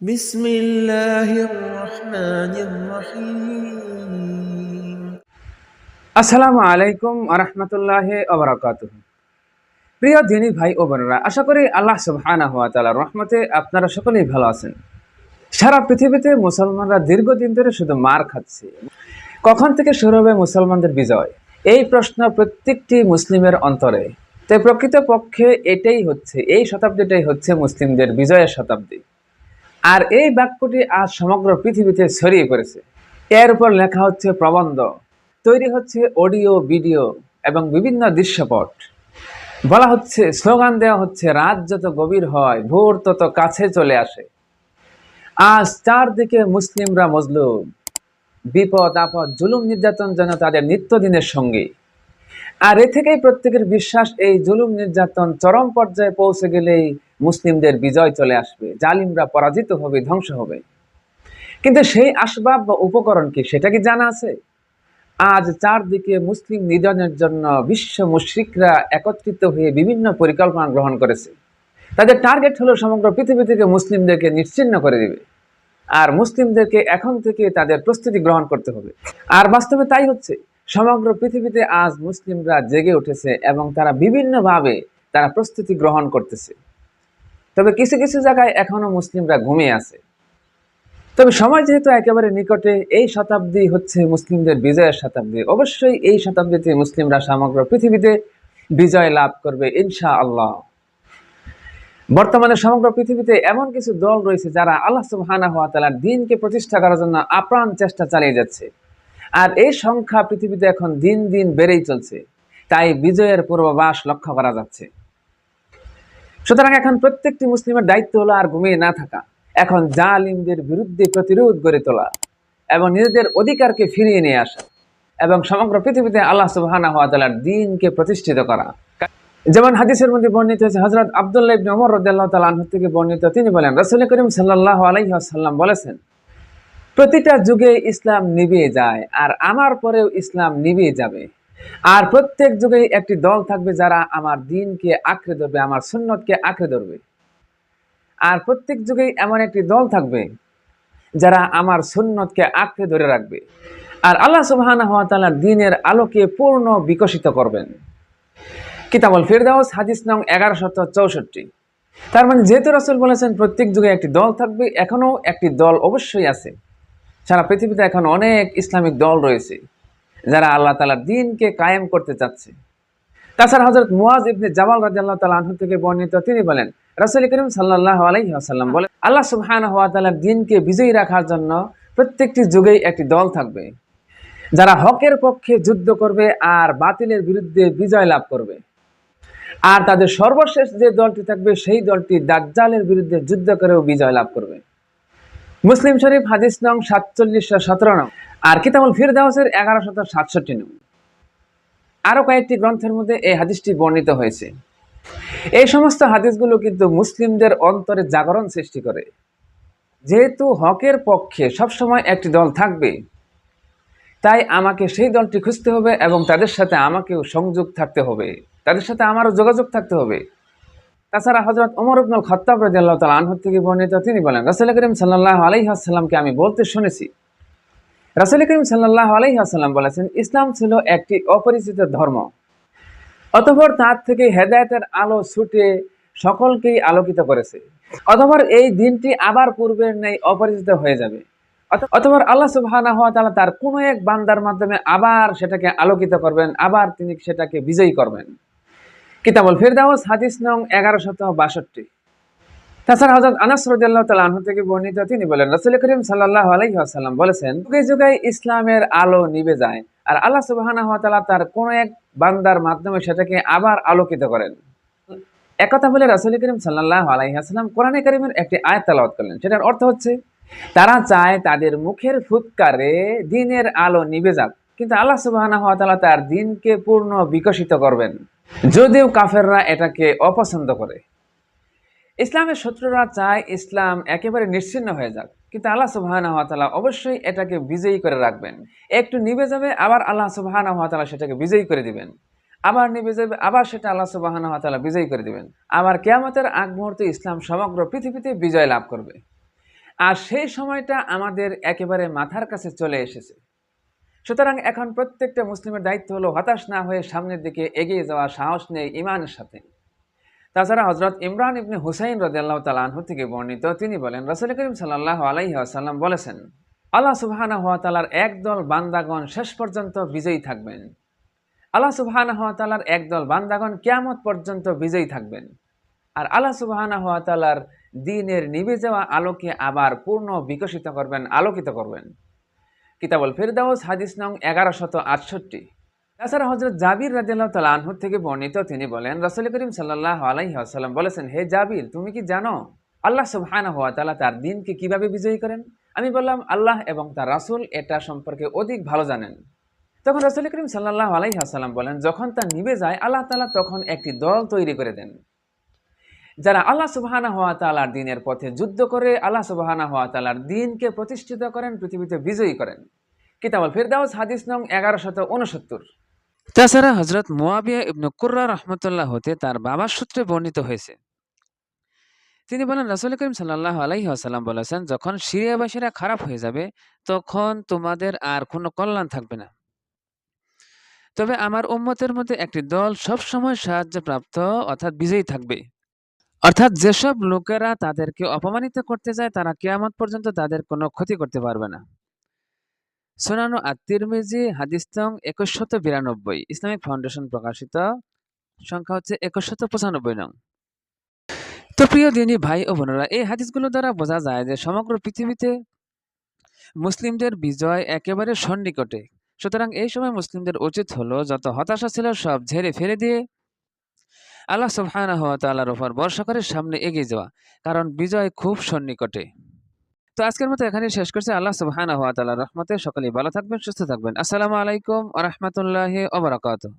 بسم الله الرحمن الرحيم আসসালামু আলাইকুম আরহামতুল্লাহ ওবরাকাত প্রিয় দিনী ভাই ও বোনেরা আশা করি আল্লাহ সুবহানা হওয়া তাআলার রহমতে আপনারা সকলেই ভালো আছেন সারা পৃথিবীতে মুসলমানরা দীর্ঘদিন ধরে শুধু মার খাচ্ছে কখন থেকে শুরু হবে মুসলমানদের বিজয় এই প্রশ্ন প্রত্যেকটি মুসলিমের অন্তরে তাই প্রকৃত পক্ষে এটাই হচ্ছে এই শতাব্দীটাই হচ্ছে মুসলিমদের বিজয়ের শতাব্দী আর এই বাক্যটি আজ সমগ্র পৃথিবীতে ছড়িয়ে পড়েছে। এর উপর লেখা হচ্ছে প্রবন্ধ, তৈরি হচ্ছে অডিও, ভিডিও এবং বিভিন্ন দৃশ্যপট। বলা হচ্ছে, স্লোগান দেওয়া হচ্ছে, রাত যত গভীর হয়, ভোর তত কাছে চলে আসে। আজ চারদিকে মুসলিমরা মজলুম। বিপদ, আপদ, জুলুম, নির্যাতন যেন তাদের নিত্যদিনের সঙ্গী। আর এ থেকেই প্রত্যেকের বিশ্বাস, এই জুলুম, নির্যাতন চরম পর্যায়ে পৌঁছে গেলেই মুসলিমদের বিজয় চলে আসবে, জালিমরা পরাজিত হবে, ধ্বংস হবে। কিন্তু সেই আসবাব বা উপকরণ কি, সেটা কি জানা আছে? আজ চারদিকে মুসলিম নিধনের জন্য বিশ্ব মুশ্রিকরা একত্রিত হয়ে বিভিন্ন পরিকল্পনা গ্রহণ করেছে। তাদের টার্গেট হলো সমগ্র পৃথিবী থেকে মুসলিমদেরকে নিশ্চিন্ন করে দিবে। আর মুসলিমদেরকে এখন থেকে তাদের প্রস্তুতি গ্রহণ করতে হবে। আর বাস্তবে তাই হচ্ছে, সমগ্র পৃথিবীতে আজ মুসলিমরা জেগে উঠেছে এবং তারা বিভিন্নভাবে তারা প্রস্তুতি গ্রহণ করতেছে। তবে কিছু কিছু জায়গায় এখনও মুসলিমরা ঘুমিয়ে আছে। তবে সময় যেহেতু একেবারে নিকটে, এই শতাব্দী হচ্ছে মুসলিমদের বিজয়ের শতাব্দী। অবশ্যই এই শতাব্দীতে মুসলিমরা সমগ্র পৃথিবীতে বিজয় লাভ করবে ইনশা আল্লাহ বর্তমানে সমগ্র পৃথিবীতে এমন কিছু দল রয়েছে যারা আল্লাহ সুবহানা হওয়া তালার দিনকে প্রতিষ্ঠা করার জন্য আপ্রাণ চেষ্টা চালিয়ে যাচ্ছে। আর এই সংখ্যা পৃথিবীতে এখন দিন দিন বেড়েই চলছে। তাই বিজয়ের পূর্বাভাস লক্ষ্য করা যাচ্ছে। সুতরাং এখন প্রত্যেকটি মুসলিমের দায়িত্ব হলো আর ঘুমিয়ে না থাকা। এখন জালিমদের বিরুদ্ধে প্রতিরোধ গড়ে তোলা এবং নিজেদের অধিকারকে ফিরিয়ে নিয়ে আসা এবং সমগ্র পৃথিবীতে আল্লাহ তালার দিনকে প্রতিষ্ঠিত করা। যেমন হাদিসের মধ্যে বর্ণিত হয়েছে হজরত আবদুল্লাহ ইবনে ওমর রাদিয়াল্লাহু তাআলা থেকে বর্ণিত, তিনি বলেন, রাসূল করিম সাল্লাল্লাহু আলাইহি ওয়াসাল্লাম বলেছেন, প্রতিটা যুগে ইসলাম নিভিয়ে যায় আর আমার পরেও ইসলাম নিভিয়ে যাবে। আর প্রত্যেক যুগেই একটি দল থাকবে যারা আমার দিনকে আঁকড়ে ধরবে, আমার সুন্নতকে আঁকড়ে ধরবে। আর প্রত্যেক যুগেই এমন একটি দল থাকবে যারা আমার সুন্নতকে আঁকড়ে ধরে রাখবে। আর আল্লাহ সুবহানাহু ওয়া তাআলার দিনের আলোকে পূর্ণ বিকশিত করবেন। কিতাবুল ফিরদাউস, হাদিস নং এগারোশত চৌষট্টি। তার মানে যেহেতু রাসূল বলেছেন প্রত্যেক যুগে একটি দল থাকবে এখনও একটি দল অবশ্যই আছে। সারা পৃথিবীতে এখন অনেক ইসলামিক দল রয়েছে। যারা আল্লাহ তাআলার দিনকে কায়েম করতে চাচ্ছে। তাছাড়া হজরত মুয়াজ ইবনে জামাল রাদিয়াল্লাহু তাআলা আনহু থেকে বর্ণিত তিনি বলেন, রাসূল করিম সাল্লাল্লাহু আলাইহি ওয়াসাল্লাম বলেন, আল্লাহ সুবহানাহু ওয়া তাআলার দিনকে বিজয়ী রাখার জন্য প্রত্যেকটি যুগেই একটি দল থাকবে, যারা হকের পক্ষে যুদ্ধ করবে আর বাতিলের বিরুদ্ধে বিজয় লাভ করবে। আর তাদের সর্বশেষ যে দলটি থাকবে, সেই দলটি দাজ্জালের বিরুদ্ধে যুদ্ধ করেও বিজয় লাভ করবে। মুসলিম শরীফ হাদিস নং সাতচল্লিশশো সতেরো নং। আর কিতাবুল ফিরদাউসের এগারোশত সাতষট্টি নং। আরও কয়েকটি গ্রন্থের মধ্যে এই হাদিসটি বর্ণিত হয়েছে। এই সমস্ত হাদিসগুলো কিন্তু মুসলিমদের অন্তরে জাগরণ সৃষ্টি করে। যেহেতু হকের পক্ষে সবসময় একটি দল থাকবে, তাই আমাকে সেই দলটি খুঁজতে হবে এবং তাদের সাথে আমাকেও সংযোগ থাকতে হবে। তাদের সাথে আমারও যোগাযোগ থাকতে হবে। তাছাড়া হজরত ওমর ইবনুল খত্তাব রাদিয়াল্লাহু তাআলা আনহু থেকে বর্ণিত তিনি বলেন, রাসূল করিম সাল্লাল্লাহু আলাইহি ওয়াসাল্লামকে আমি বলতে শুনেছি রাসূল করিম সাল্লাল্লাহু আলাইহি ওয়াসাল্লাম বলেছেন, ইসলাম ছিল একটি অপরিচিত ধর্ম। অতঃপর তার থেকে হেদায়েতের আলো ছুটে সকলকেই আলোকিত করেছে। অতঃপর এই দিনটি আবার পূর্বের নেই, অপরিচিত হয়ে যাবে। অতঃপর আল্লাহ সুবহানাহু ওয়া তাআলা তার কোনো এক বান্দার মাধ্যমে আবার সেটাকে আলোকিত করবেন, আবার তিনি সেটাকে বিজয়ী করবেন। কিতাবুল ফিরদাউস, হাদিস নং এগারোশত বাষট্টি। তাছাড়া হযরত আনাস রাদিয়াল্লাহু তাআলা আনহু থেকে বর্ণিত তিনি বলেন, রাসূল করিম আলাইহি ওয়াসাল্লাম বলেছেন, যুগে যুগে ইসলামের আলো নিভে যায় আর আল্লাহ সুবহানাহু ওয়া তাআলা তার কোন এক বান্দার মাধ্যমে সেটাকে আবার আলোকিত করেন। একথা বলে রাসূল করিম আলাইহি ওয়াসাল্লাম কোরআনে কারীমের একটি আয়াত তেলাওয়াত করলেন, সেটার অর্থ হচ্ছে তারা চায় তাদের মুখের ফুৎকারে দিনের আলো নিভে যাক, কিন্তু আল্লাহ সুবহানাহু ওয়া তাআলা তার দিনকে পূর্ণ বিকশিত করবেন। যদিও কাফেররা এটাকে অপছন্দ করে। ইসলামের শত্রুরা চায় ইসলাম একেবারে নিশ্চিন্ন হয়ে যাক, কিন্তু আল্লাহ সুবহানাহু ওয়া তাআলা অবশ্যই এটাকে বিজয়ী করে রাখবেন। একটু নিভে যাবে, আবার আল্লাহ সুবহানাহু ওয়া তাআলা সেটাকে বিজয়ী করে দিবেন। আবার নিভে যাবে, আবার সেটা আল্লাহ সুবহানাহু ওয়া তাআলা বিজয়ী করে দিবেন। আবার কিয়ামতের আগ মুহূর্তে ইসলাম সমগ্র পৃথিবীতে বিজয় লাভ করবে। আর সেই সময়টা আমাদের একেবারে মাথার কাছে চলে এসেছে। সুতরাং এখন প্রত্যেকটা মুসলিমের দায়িত্ব হলো হতাশ না হয়ে সামনের দিকে এগিয়ে যাওয়া সাহস নেই ইমানের সাথে। তাছাড়া হজরত ইমরান ইবনে হুসাইন রদিয়াল্লাহ তালাহু থেকে বর্ণিত, তিনি বলেন, রসুল করিম সাল্লাহ আলাইহি আসাল্লাম বলেছেন, আল্লাহ সুবহানা তালার একদল বান্দাগণ শেষ পর্যন্ত বিজয়ী থাকবেন। আল্লাহ সুবহানা হাত তালার একদল বান্দাগণ কিয়ামত পর্যন্ত বিজয়ী থাকবেন। আর আল্লাহ সুবহানা তালার দিনের নিভে যাওয়া আলোকে আবার পূর্ণ বিকশিত করবেন, আলোকিত করবেন। কিতাবল ফিরদাউস, হাদিস নং এগারোশত আটষট্টি। তাছাড়া হজরত জাবির রাজিয়াল্লাহ তালা আনহুর থেকে বর্ণিত তিনি বলেন, রসুল করিম সাল্লাহ আলাইহি আসাল্লাম বলেছেন, হে জাবির, তুমি কি জানো আল্লাহ সুবহানা হওয়া তালা তার দিনকে কীভাবে বিজয়ী করেন? আমি বললাম, আল্লাহ এবং তার রাসুল এটা সম্পর্কে অধিক ভালো জানেন। তখন রসুল করিম সাল্লাহ আলাইহি আসাল্লাম বলেন, যখন তা নিভে যায়, আল্লাহ তালা তখন একটি দল তৈরি করে দেন, যারা আল্লাহ সুবাহানা হওয়া তালার দিনের পথে যুদ্ধ করে আল্লাহ সুবাহানা হওয়া তালার দিনকে প্রতিষ্ঠিত করেন, পৃথিবীতে বিজয়ী করেন। কিতাবল ফিরদাউস, হাদিস নং এগারোশত উনসত্তর তাছাড়া হজরত মোয়াবিয়া ইবনু কুর্রা রহমতুল্লাহ হতে তার বাবার সূত্রে বর্ণিত হয়েছে। তিনি বলেন, রাসুল করিম সাল্লাহ আলাইহি আসাল্লাম বলেছেন, যখন সিরিয়াবাসীরা খারাপ হয়ে যাবে, তখন তোমাদের আর কোনো কল্যাণ থাকবে না। তবে আমার উম্মতের মধ্যে একটি দল সবসময় সাহায্যপ্রাপ্ত অর্থাৎ বিজয়ী থাকবে। অর্থাৎ যেসব লোকেরা তাদেরকে অপমানিত করতে যায়, তারা কেয়ামত পর্যন্ত তাদের কোনো ক্ষতি করতে পারবে না। সোনানো আত্মিরমিজি হাদিস্তং একুশশত বিরানব্বই, ইসলামিক ফাউন্ডেশন প্রকাশিত, সংখ্যা হচ্ছে একুশশত পঁচানব্বই নং। তো প্রিয় দিনী ভাই ও বোনেরা, এই হাদিসগুলো দ্বারা বোঝা যায় যে সমগ্র পৃথিবীতে মুসলিমদের বিজয় একেবারে সন্নিকটে। সুতরাং এই সময় মুসলিমদের উচিত হলো যত হতাশা ছিল সব ঝেড়ে ফেলে দিয়ে আল্লাহ সুবহানাহু ওয়া তাআলার উপর ভরসা করে সামনে এগিয়ে যাওয়া, কারণ বিজয় খুব সন্নিকটে। তো আজকের মতো এখানে শেষ করছে। আল্লাহ সুবহানাহু হাত আল্লাহ রহমতে সকলেই ভালো থাকবেন, সুস্থ থাকবেন। আসসালামু আলাইকুম ওয়া রাহমাতুল্লাহি ওয়া বারাকাতুহু।